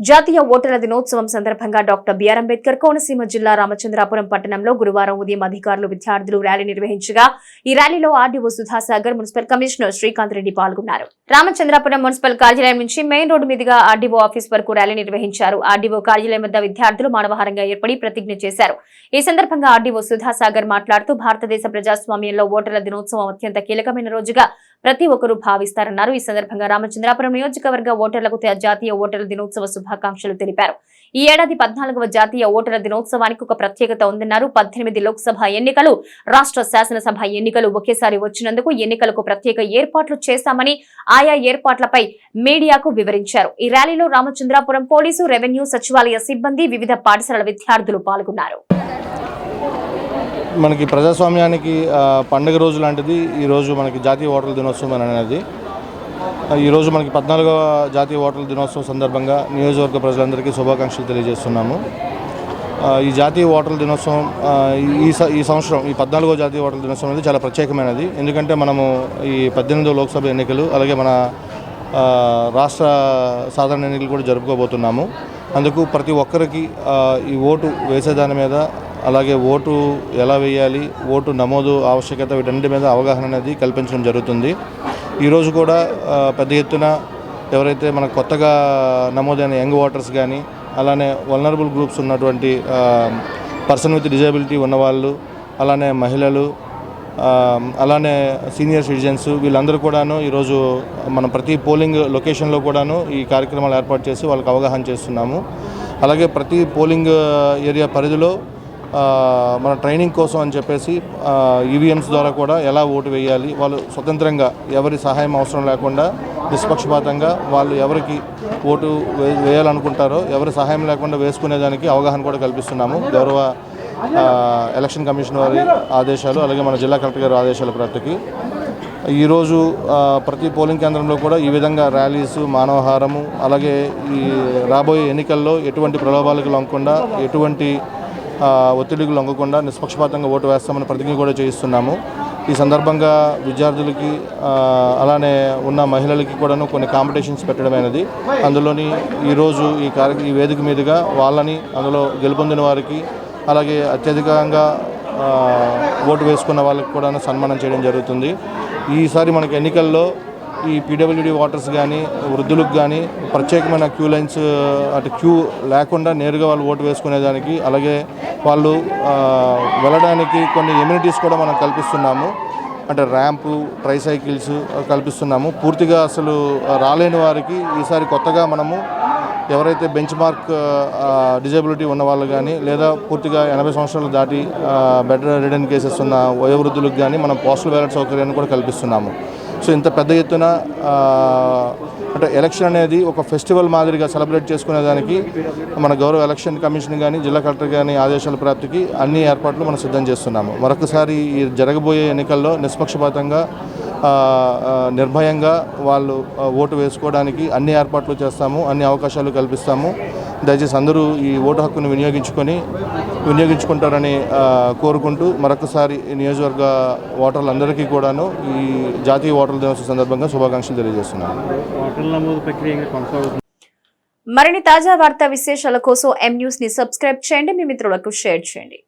జాతీయ ఓటర్ల దినోత్సవం సందర్భంగా డాక్టర్ బిఆర్ అంబేద్కర్ కోనసీమ జిల్లా రామచంద్రాపురం పట్టణంలో గురువారం ఉదయం అధికారులు విద్యార్థులు ర్యాలీ నిర్వహించగా ఈ ర్యాలీలో RDO Sudhasagar municipal commissioner Srikanth Reddy పాల్గొన్నారు. రామచంద్రాపురం మున్సిపల్ కార్యాలయం నుంచి మెయిన్ రోడ్డు మీదుగా ఆర్డీఓ ఆఫీస్ వరకు ర్యాలీ నిర్వహించారు. ఆర్డీఓ కార్యాలయం వద్ద విద్యార్థులు మానవహారంగా ఏర్పడి ప్రతిజ్ఞ చేశారు. ఈ సందర్భంగా ఆర్డీఓ సుధాసాగర్ మాట్లాడుతూ భారతదేశ ప్రజాస్వామ్యంలో ఓటర్ల దినోత్సవం అత్యంత కీలకమైన రోజుగా ప్రతి ఒక్కరూ భావిస్తారన్నారు. ఈ సందర్భంగా రామచంద్రాపురం నియోజకవర్గ ఓటర్లకు జాతీయ ఓటర్ల దినోత్సవ శుభాకాంక్షలు తెలిపారు. ఈ ఏడాది పద్నాలుగవ జాతీయ ఓటర్ల దినోత్సవానికి ఒక ప్రత్యేకత ఉందన్నారు. పద్దెనిమిది లోక్సభ ఎన్నికలు రాష్ట్ర శాసనసభ ఎన్నికలు ఒకేసారి వచ్చినందుకు ఎన్నికలకు ప్రత్యేక ఏర్పాట్లు చేశామని ఆయా ఏర్పాట్లపై మీడియాకు వివరించారు. ఈ ర్యాలీలో రామచంద్రాపురం పోలీసు రెవెన్యూ సచివాలయ సిబ్బంది వివిధ పాఠశాలల విద్యార్థులు పాల్గొన్నారు. మనకి ప్రజాస్వామ్యానికి పండుగ రోజు లాంటిది. ఈరోజు మనకి జాతీయ ఓటర్ల దినోత్సవం అనేది ఈరోజు మనకి పద్నాలుగవ జాతీయ ఓటర్ల దినోత్సవం సందర్భంగా నియోజకవర్గ ప్రజలందరికీ శుభాకాంక్షలు తెలియజేస్తున్నాము. ఈ జాతీయ ఓటర్ల దినోత్సవం ఈ స- ఈ సంవత్సరం ఈ పద్నాలుగో జాతీయ ఓటర్ల దినోత్సవం అనేది చాలా ప్రత్యేకమైనది. ఎందుకంటే మనము ఈ పద్దెనిమిదో లోక్సభ ఎన్నికలు అలాగే మన రాష్ట్ర సాధారణ ఎన్నికలు కూడా జరుపుకోబోతున్నాము. అందుకు ప్రతి ఒక్కరికి ఈ ఓటు వేసేదాని మీద అలాగే ఓటు ఎలా వేయాలి ఓటు నమోదు ఆవశ్యకత వీటన్నిటి మీద అవగాహన అనేది కల్పించడం జరుగుతుంది. ఈరోజు కూడా పెద్ద ఎత్తున ఎవరైతే మన కొత్తగా నమోదైన యంగ్ ఓటర్స్ కానీ అలానే వల్నరబుల్ గ్రూప్స్ ఉన్నటువంటి పర్సన్ విత్ డిజేబిలిటీ ఉన్నవాళ్ళు అలానే మహిళలు అలానే సీనియర్ సిటిజన్స్ వీళ్ళందరూ కూడాను ఈరోజు మనం ప్రతి పోలింగ్ లొకేషన్లో కూడాను ఈ కార్యక్రమాలు ఏర్పాటు చేసి వాళ్ళకి అవగాహన చేస్తున్నాము. అలాగే ప్రతి పోలింగ్ ఏరియా పరిధిలో మన ట్రైనింగ్ కోసం అని చెప్పేసి ఈవీఎంస్ ద్వారా కూడా ఎలా ఓటు వేయాలి వాళ్ళు స్వతంత్రంగా ఎవరి సహాయం అవసరం లేకుండా నిష్పక్షపాతంగా వాళ్ళు ఎవరికి ఓటు వే- వేయాలనుకుంటారో ఎవరి సహాయం లేకుండా వేసుకునేదానికి అవగాహన కూడా కల్పిస్తున్నాము. గౌరవ ఎలక్షన్ కమిషన్ వారి ఆదేశాలు అలాగే మన జిల్లా కలెక్టర్ గారి ఆదేశాల ప్రతికి ఈరోజు ప్రతి పోలింగ్ కేంద్రంలో కూడా ఈ విధంగా ర్యాలీస్ మానవహారము అలాగే ఈ రాబోయే ఎన్నికల్లో ఎటువంటి ప్రలోభాలకు లొంగకుండా ఎటువంటి ఒత్తిడికి లొంగకుండా నిష్పక్షపాతంగా ఓటు వేస్తామని ప్రతిజ్ఞ కూడా చేయిస్తున్నాము. ఈ సందర్భంగా విద్యార్థులకి అలానే ఉన్న మహిళలకి కూడాను కొన్ని కాంపిటీషన్స్ పెట్టడమైనది. అందులోని ఈరోజు ఈ కార్య ఈ వేదిక మీదుగా వాళ్ళని అందులో గెలుపొందిన వారికి అలాగే అత్యధికంగా ఓటు వేసుకున్న వాళ్ళకి కూడా సన్మానం చేయడం జరుగుతుంది. ఈసారి మనకి ఎన్నికల్లో ఈ పీడబ్ల్యూడి వాటర్స్ కానీ వృద్ధులకు కానీ ప్రత్యేకమైన క్యూ లైన్స్ అటు క్యూ లేకుండా నేరుగా వాళ్ళు ఓటు వేసుకునేదానికి అలాగే వాళ్ళు వెళ్ళడానికి కొన్ని ఎమ్యూనిటీస్ కూడా మనం కల్పిస్తున్నాము. అంటే ర్యాంపు ట్రైసైకిల్స్ కల్పిస్తున్నాము. పూర్తిగా అసలు రాలేని వారికి ఈసారి కొత్తగా మనము ఎవరైతే బెంచ్ మార్క్ డిజేబిలిటీ ఉన్న వాళ్ళు కానీ లేదా పూర్తిగా ఎనభై సంవత్సరాలు దాటి బెటర్ రిటర్న్ కేసెస్ ఉన్న వయోవృద్ధులకు కానీ మనం పోస్టల్ బ్యాలెట్ సౌకర్యాన్ని కూడా కల్పిస్తున్నాము. సో ఇంత పెద్ద ఎత్తున అంటే ఎలక్షన్ అనేది ఒక ఫెస్టివల్ మాదిరిగా సెలబ్రేట్ చేసుకునేదానికి మన గౌరవ ఎలక్షన్ కమిషన్ కానీ జిల్లా కలెక్టర్ కానీ ఆదేశాల ప్రాప్తికి అన్ని ఏర్పాట్లు మనం సిద్ధం చేస్తున్నాము. మరొకసారి ఈ జరగబోయే ఎన్నికల్లో నిష్పక్షపాతంగా నిర్భయంగా వాళ్ళు ఓటు వేసుకోవడానికి అన్ని ఏర్పాట్లు చేస్తాము అన్ని అవకాశాలు కల్పిస్తాము. దయచేసి అందరూ ఈ ఓటు హక్కును వినియోగించుకొని వినియోగించుకుంటారని కోరుకుంటూ మరొకసారి నియోజకవర్గ ఓటర్లందరికీ కూడాను ఈ జాతీయ ఓటర్ల దినోత్సవ సందర్భంగా శుభాకాంక్షలు తెలియజేస్తున్నాను. మరిన్ని తాజా వార్తా విశేషాల కోసం ఎం న్యూస్ని సబ్స్క్రైబ్ చేయండి. మీ మిత్రులకు షేర్ చేయండి.